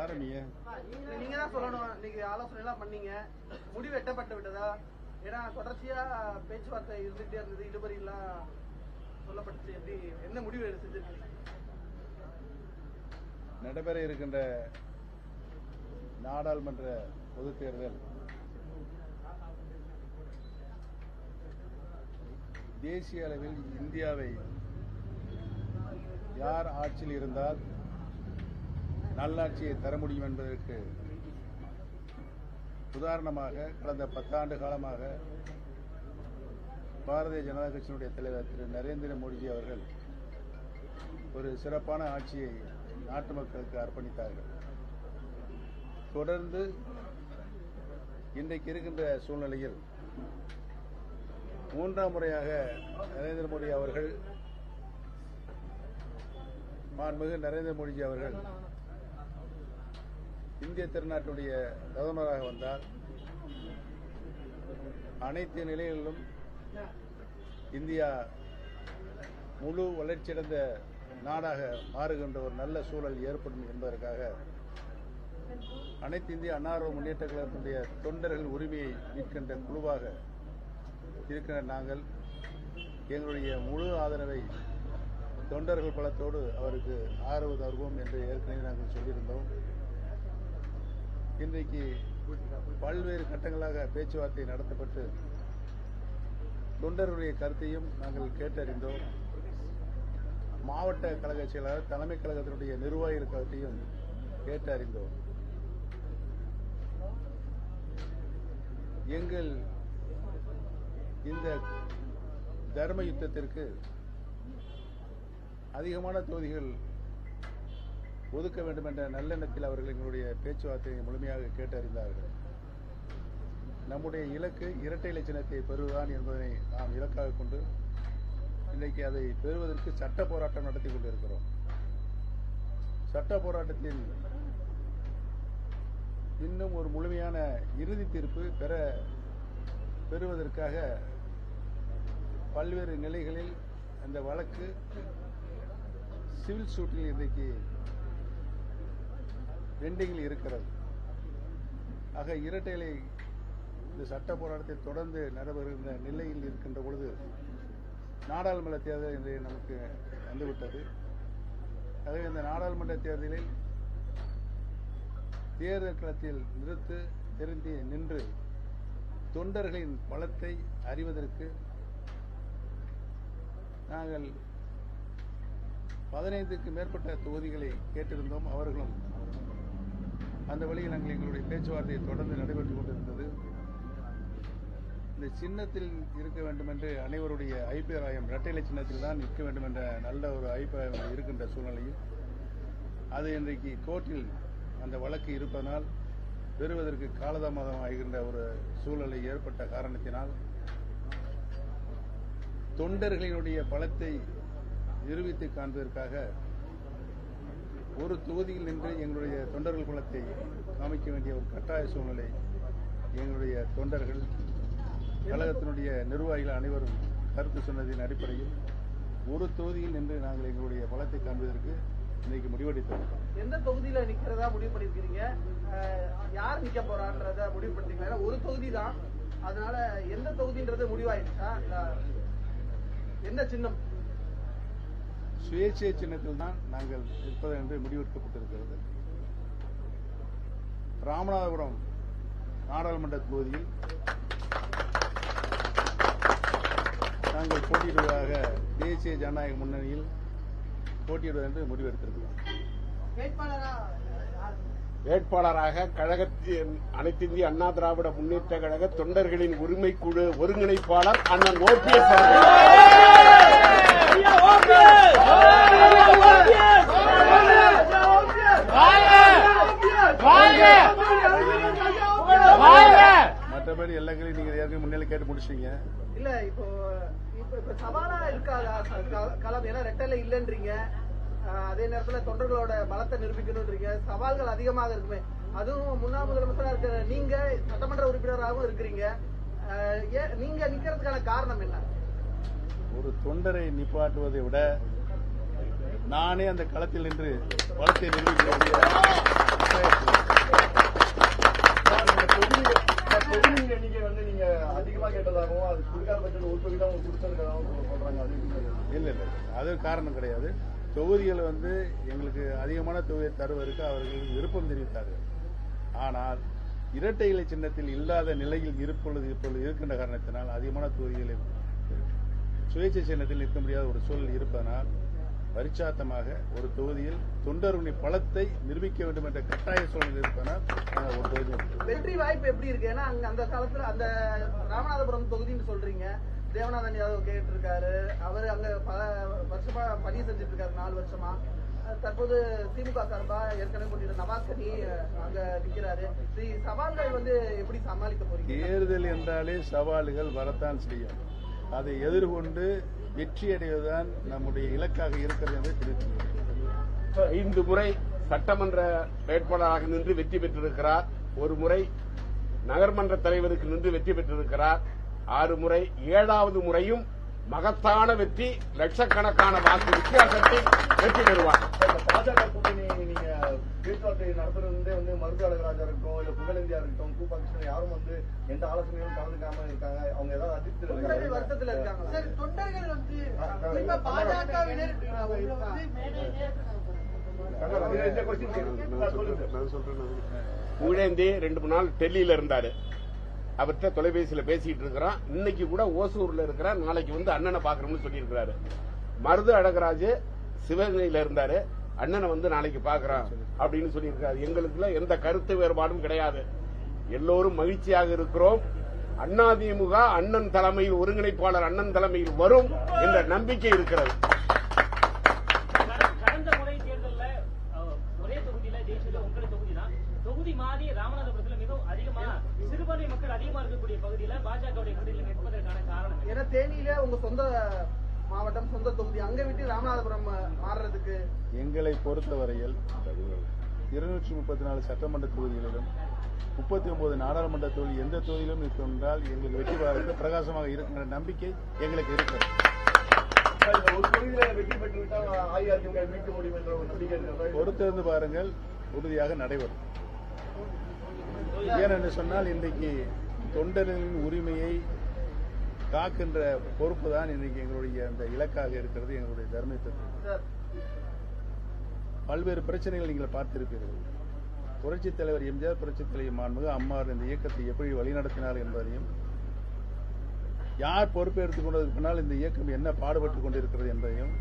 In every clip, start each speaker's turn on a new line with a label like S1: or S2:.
S1: ஆரம்பிங்க.
S2: நீங்க தான் சொல்லணும். இன்னைக்கு ஆலோசனை எல்லாம் பண்ணீங்க. முடிவு எட்டப்பட்டு விட்டதா? ஏன்னா தொடர்ச்சியா பேச்சுவார்த்தை இருந்துட்டே இருந்தது. இழுபறி எல்லாம் சொல்லப்பட்டுச்சு. எப்படி என்ன முடிவு எடுத்து செஞ்சிருக்கீங்க
S1: நடைபெற இருக்கின்ற நாடாளுமன்ற பொதுத் தேர்தல் தேசிய அளவில் இந்தியாவை யார் ஆட்சியில் இருந்தால் நல்லாட்சியை தர முடியும் என்பதற்கு உதாரணமாக கடந்த பத்தாண்டு காலமாக பாரதிய ஜனதா கட்சியினுடைய தலைவர் திரு நரேந்திர மோடிஜி அவர்கள் ஒரு சிறப்பான ஆட்சியை நாட்டு மக்களுக்கு அர்ப்பணித்தார்கள். தொடர்ந்து இன்றைக்கு இருக்கின்ற சூழ்நிலையில் மூன்றாம் முறையாக நரேந்திர மோடி அவர்கள் மாண்புமிகு நரேந்திர மோடிஜி அவர்கள் இந்திய திருநாட்டுடைய பிரதமராக வந்தால் அனைத்து நிலைகளிலும் இந்தியா முழு வளர்ச்சியடைந்த நாடாக மாறுகின்ற ஒரு நல்ல சூழல் ஏற்படும் என்பதற்காக அனைத்து இந்திய அன்னார்வ முன்னேற்ற கழகத்தினுடைய தொண்டர்கள் உரிமையை மீட்கின்ற குழுவாக இருக்கிற நாங்கள் எங்களுடைய முழு ஆதரவை தொண்டர்கள் பலத்தோடு அவருக்கு ஆதரவு தருவோம் என்று ஏற்கனவே நாங்கள் சொல்லியிருந்தோம். இன்றைக்கு பல்வேறு கட்டங்களாக பேச்சுவார்த்தை நடத்தப்பட்டு தொண்டருடைய கருத்தையும் நாங்கள் கேட்டறிந்தோம். மாவட்ட கழக செயலாளர் தலைமை கழகத்தினுடைய நிர்வாகிகள் கருத்தையும் கேட்டறிந்தோம். எங்கள் இந்த தர்ம யுத்தத்திற்கு அதிகமான தொகுதிகள் ஒதுக்க வேண்டும் என்ற நல்லெண்ணத்தில் அவர்கள் எங்களுடைய பேச்சுவார்த்தையை முழுமையாக கேட்டறிந்தார்கள். நம்முடைய இலக்கு இரட்டை இலச்சினத்தை பெறுவதுதான் என்பதனை நாம் இலக்காக கொண்டு இன்றைக்கு அதை பெறுவதற்கு சட்ட போராட்டம் நடத்தி கொண்டிருக்கிறோம். சட்ட போராட்டத்தில் இன்னும் ஒரு முழுமையான இறுதி தீர்ப்பு பெற பெறுவதற்காக பல்வேறு நிலைகளில் அந்த வழக்கு சிவில் சூட்டில் இன்றைக்கு பெண்டிங்கில் இருக்கிறது. ஆக இரட்டைகளை இந்த சட்ட போராட்டத்தை தொடர்ந்து நடைபெறுகின்ற நிலையில் இருக்கின்ற பொழுது நாடாளுமன்ற தேர்தல் இன்றைய நமக்கு வந்துவிட்டது. ஆகவே இந்த நாடாளுமன்ற தேர்தலில் தேர்தல் களத்தில் நிறுத்து திருந்தி நின்று தொண்டர்களின் பலத்தை அறிவதற்கு நாங்கள் பதினைந்துக்கு மேற்பட்ட தொகுதிகளை கேட்டிருந்தோம். அவர்களும் அந்த வழியில் நாங்கள் எங்களுடைய பேச்சுவார்த்தையை தொடர்ந்து நடைபெற்றுக் கொண்டிருந்தது. இந்த சின்னத்தில் இருக்க வேண்டும் என்று அனைவருடைய அபிப்பிராயம் இரட்டைலை சின்னத்தில் தான் நிற்க வேண்டும் என்ற நல்ல ஒரு அபிப்பிராயம் இருக்கின்ற சூழ்நிலையில் அது இன்றைக்கு கோர்ட்டில் அந்த வழக்கு இருப்பதனால் பெறுவதற்கு காலதாமதம் ஆகின்ற ஒரு சூழ்நிலை ஏற்பட்ட காரணத்தினால் தொண்டர்களினுடைய பலத்தை நிரூபித்து காண்பதற்காக ஒரு தொகுதியில் நின்று எங்களுடைய தொண்டர்கள் குலத்தை காமிக்க வேண்டிய ஒரு கட்டாய சூழ்நிலை எங்களுடைய தொண்டர்கள் கழகத்தினுடைய நிர்வாகிகள் அனைவரும் கருத்து சொன்னதின் அடிப்படையில் ஒரு தொகுதியில் நின்று நாங்கள் எங்களுடைய பலத்தை காண்பதற்கு இன்னைக்கு முடிவெடுத்தோம்
S2: எந்த தொகுதியில நிக்கிறதா முடிவு பண்ணிருக்கீங்க யார் நிக்க போறான்றத முடிவு பண்ணிருக்கீங்க ஒரு தொகுதி தான். அதனால எந்த தொகுதின்றது முடிவாயிருச்சா என்ன எந்த சின்னம்?
S1: சுயேட்சை சின்னத்தில் தான் நாங்கள் இருப்பது என்று முடிவெடுக்கப்பட்டிருக்கிறது. ராமநாதபுரம் நாடாளுமன்ற தொகுதியில் நாங்கள் போட்டியிடுவதாக தேசிய ஜனநாயக முன்னணியில் போட்டியிடுவது என்று முடிவெடுத்திருக்கிறோம்.
S3: வேட்பாளராக கழகத்தின் அனைத்து இந்திய அண்ணா திராவிட முன்னேற்ற கழக தொண்டர்களின் உரிமை குழு ஒருங்கிணைப்பாளர் அண்ணன் ஓபிஎஸ்
S1: மற்றபடி எல்லாங்களையும் நீங்க ஏற்கனவே முன்னிலை கேட்டு முடிச்சிட்டீங்க.
S2: இல்ல இப்போ இப்போ இப்ப சவாலா இருக்காதா ச- க- களம் ஏன்னா ரெட்டல இல்லைன்றீங்க. அதே நேரத்துல தொண்டர்களோட பலத்தை நிரூபிக்கணும்ன்றீங்க சவால்கள் அதிகமாக இருக்குமே. அதுவும் முன்னாள் முதலமைச்சரா இருக்கிற நீங்க சட்டமன்ற உறுப்பினராகவும் இருக்கிறீங்க. அஹ், ஏன் நீங்க நிக்கிறதுக்கான காரணம் என்ன?
S1: ஒரு தொண்டரை நிப்பாட்டுவதை விட நானே அந்த களத்தில் நின்று பலத்தை? இல்லை இல்லை. அது காரணம் கிடையாது. தொகுதிகள் வந்து எங்களுக்கு அதிகமான தொகுதியை தருவதற்கு அவர்கள் விருப்பம் தெரிவித்தார்கள். ஆனால் இரட்டை இலை சின்னத்தில் இல்லாத நிலையில் இருப்பொழுது இப்பொழுது இருக்கின்ற காரணத்தினால் அதிகமான தொகுதிகளில் சுயேட்சை சின்னத்தில் நிற்க முடியாத ஒரு சூழல் இருப்பதனால் பரிச்சாத்தமாக ஒரு தொகுதியில் தொண்டருடைய பலத்தை நிரூபிக்க வேண்டும் என்ற கட்டாய சூழல் இருப்பதனால் ஒரு தொகுதி.
S2: வெற்றி வாய்ப்பு எப்படி இருக்கு? ஏன்னா அங்க அந்த காலத்துல அந்த ராமநாதபுரம் தொகுதின்னு சொல்றீங்க. தேவநாதன் யாதவ் கேட்டு இருக்காரு அவர் அங்க பல வருஷமா பணி செஞ்சுட்டு இருக்காரு நாலு வருஷமா. தற்போது திமுக சார்பா ஏற்கனவே போட்டியிட்ட நவாஸ் கனி அங்க நிக்கிறாரு. இந்த சவால்கள் வந்து எப்படி சமாளிக்க போறீங்க?
S1: தேர்தல் என்றாலே சவால்கள் வரத்தான் செய்யும். அதை எதிர்கொண்டு வெற்றி அடைவதுதான் நம்முடைய இலக்காக இருக்கிறது என்று தெரிவித்துள்ளேன்
S3: ஐந்து முறை சட்டமன்ற வேட்பாளராக நின்று வெற்றி பெற்றிருக்கிறார். ஒரு முறை நகர்மன்ற தலைவருக்கு நின்று வெற்றி பெற்றிருக்கிறார். ஆறு முறை ஏழாவது முறையும் மகத்தான வெற்றி லட்சக்கணக்கான வாக்கு வித்தியாசத்தில் வெற்றி பெறுவார்.
S4: பாஜக கூட்டணி பேச்சுவார்த்தை நடத்துறதே வந்து மருது அழகராஜா இருக்கட்டும் இல்ல புகழேந்தியா இருக்கட்டும் கு பாகிஸ்தான் யாரும் வந்து எந்த ஆலோசனையும் கலந்துக்காம இருக்காங்க. அவங்க ஏதாவது
S2: தொண்டர்கள்
S4: அதிர்ச்சி
S2: வருத்தத்துல இருக்காங்க
S5: சார் தொண்டர்கள் வந்து வந்து.
S3: புகழேந்தி ரெண்டு மூணு நாள் டெல்லியில இருந்தாரு. அவர்கிட்ட தொலைபேசியில பேசிட்டு இருக்கிறான். இன்னைக்கு கூட ஓசூர்ல இருக்கிறார். நாளைக்கு வந்து அண்ணனை பாக்குறோம்னு சொல்லியிருக்கிறாரு. மருது அழகராஜ் சிவகங்கையில இருந்தாரு. அண்ணனை வந்து நாளைக்கு பாக்குறான் அப்படின்னு சொல்லியிருக்காரு. எங்களுக்குள்ள எந்த கருத்து வேறுபாடும் கிடையாது. எல்லோரும் மகிழ்ச்சியாக இருக்கிறோம். அண்ணாதிமுக அண்ணன் தலைமையில் ஒருங்கிணைப்பாளர் அண்ணன் தலைமையில் வரும் என்ற நம்பிக்கை இருக்கிறது
S6: கடந்த- கடந்த முறை தேர்தல்ல அஹ், ஒரே தொகுதியில ஜெயிச்சது உங்களுடைய தொகுதி தான் தொகுதி மாறி ராமநாதபுரத்துல மிகவும் அதிகமா சிறுபான்மை மக்கள் அதிகமா இருக்கக்கூடிய பகுதியில பாஜகவுடைய கூட்டணியில் நிற்பதற்கான காரணம் என்ன?
S2: ஏன்னா தேனியில உங்க சொந்த மாவட்டம் சொந்த தொகுதி அங்க விட்டு ராமநாதபுரம் மாறுறதுக்கு?
S1: எங்களை பொறுத்தவரையில் இருநூற்றி முப்பத்தி நாலு சட்டமன்ற தொகுதிகளிலும் முப்பத்தி ஒன்பது நாடாளுமன்ற தொகுதி எந்த தொகுதியிலும் இருக்கும் என்றால் எங்களுக்கு வெற்றி பெறுவதற்கு பிரகாசமாக இருக்கின்ற நம்பிக்கை எங்களுக்கு இருக்கிறது.
S4: என்ற?
S1: பொறுத்திருந்து பாருங்கள் உறுதியாக நடைபெறும். ஏனென்று சொன்னால் இன்றைக்கு தொண்டர்களின் உரிமையை காக்கின்ற பொறுப்பு தான் இன்றைக்கு எங்களுடைய அந்த இலக்காக இருக்கிறது எங்களுடைய தர்மத்தை பல்வேறு பிரச்சனைகள் நீங்கள் பார்த்திருப்பீர்கள். புரட்சித் தலைவர் எம்ஜிஆர் புரட்சித் தலைவர் மாண்புமிகு அம்மார் இந்த இயக்கத்தை எப்படி வழிநடத்தினார் என்பதையும் யார் பொறுப்பேற்றுக் கொண்டதற்கு பின்னால் இந்த இயக்கம் என்ன பாடுபட்டுக் கொண்டிருக்கிறது என்பதையும்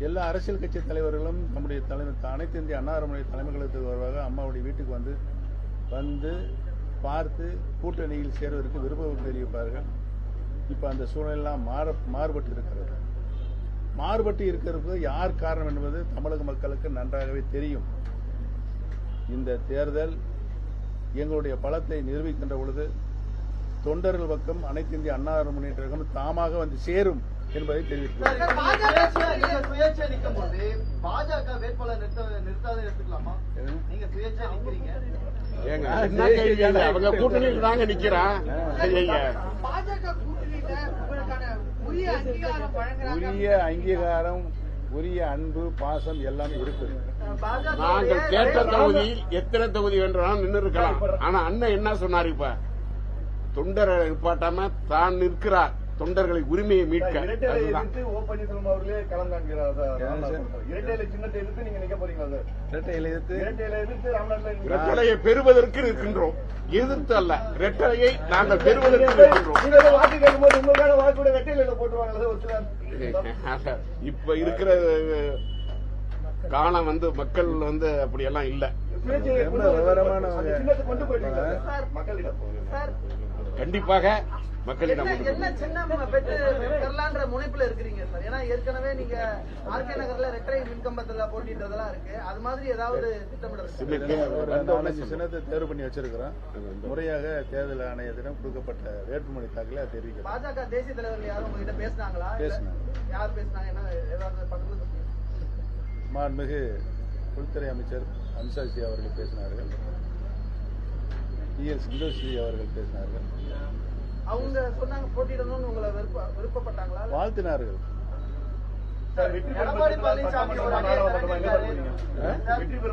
S1: எல்லா அரசியல் கட்சி தலைவர்களும் நம்முடைய தலைமை அனைத்து இந்திய அன்னாரமுடைய தலைமைகளுக்கு வருவாக அம்மாவுடைய வீட்டுக்கு வந்து வந்து பார்த்து கூட்டணியில் சேர்வதற்கு விருப்பம் தெரிவிப்பார்கள். இப்ப அந்த சூழ்நிலையெல்லாம் மாற மாறுபட்டு இருக்கிறது. மாறுபட்டு இருக்கிறது யார் காரணம் என்பது தமிழக மக்களுக்கு நன்றாகவே தெரியும். இந்த தேர்தல் எங்களுடைய பலத்தை நிரூபிக்கின்ற பொழுது தொண்டர்கள் பக்கம் அனைத்து இந்திய அண்ணா முன்னேற்ற தாமாக வந்து சேரும் என்பதை
S5: தெரிவித்தார் பாஜக
S2: வேட்பாளர் நிறுத்த நிறுத்தாத எடுத்துக்கலாமா? நீங்க சுயேட்சை நிக்கிறீங்க.
S3: ஏங்க? அவங்க கூட்டணியில் தாங்க நிக்கிறான்.
S5: பாஜக கூட்டணியில உரிய அங்கீகாரம்
S1: உரிய அங்கீகாரம் உரிய அன்பு பாசம் எல்லாம் இருக்குது
S3: நாங்கள் கேட்ட தொகுதியில் எத்தனை தொகுதி வேண்டாலும் நின்று இருக்கலாம் ஆனா அண்ணன் என்ன சொன்னார் இப்ப? தொண்டரை நிப்பாட்டாம தான் நிற்கிறார். தொண்டர்களை உரிமையை மீட்க.
S4: சார், இரட்டைலை
S3: அதுதான்.
S4: எதிர்த்து ஓ பன்னீர்செல்வம் அவர்களே களம் காண்கிறார் சார்.
S1: யாரு சார்?
S4: இரட்டைலை சின்னத்தை எதிர்த்து நீங்க நிக்க போறீங்களா சார்?
S1: இரட்டை இலையத்து
S4: இரட்டைலை எதிர்த்து ராமநாட்டில்
S3: இரட்டலையை பெறுவதற்கு இருக்கின்றோம் எதிர்த்து அல்ல இரட்டலையை நாங்கள் பெறுவதற்கு இருக்கின்றோம் இப்ப இருக்கிற காலம் வந்து மக்கள் வந்து இல்ல.
S2: சார்?
S4: மக்களிடம்.
S2: சார்
S3: கண்டிப்பாக
S2: என்ன சின்னம் பெற்று பெறலான்ற முனைப்புல இருக்கிறீங்க சார். ஏன்னா ஏற்கனவே நீங்க ஆர்கே நகர்ல ரெட்டை மின்கம்பத்துல போட்டிட்டதெல்லாம் இருக்கு. அது மாதிரி ஏதாவது திட்டமிடல்
S3: சின்னத்தை
S1: தேர்வு பண்ணி வச்சிருக்கிறோம். முறையாக தேர்தல் ஆணையத்திடம் கொடுக்கப்பட்ட வேட்புமனி தாக்கலை அதை தெரிவிக்கிறோம்
S2: பாஜக தேசிய தலைவர்கள் யாரும் உங்ககிட்ட பேசினாங்களா? இல்ல
S1: பேசினாங்க.
S2: யார் பேசினாங்க? என்ன ஏதாவது பக்கத்துல.
S1: மாண்புமிகு உள்துறை அமைச்சர் அம்சாஜி அவர்கள் பேசினார்கள். இஎல் சிந்தோஸ்ரீ அவர்கள் பேசினார்கள்.
S2: அவங்க சொன்னாங்க போட்டியிடணும்னு உங்களை விருப்ப விருப்பப்பட்டாங்களா?
S1: வாழ்த்தினார்கள்?
S4: வெற்றி பெறும்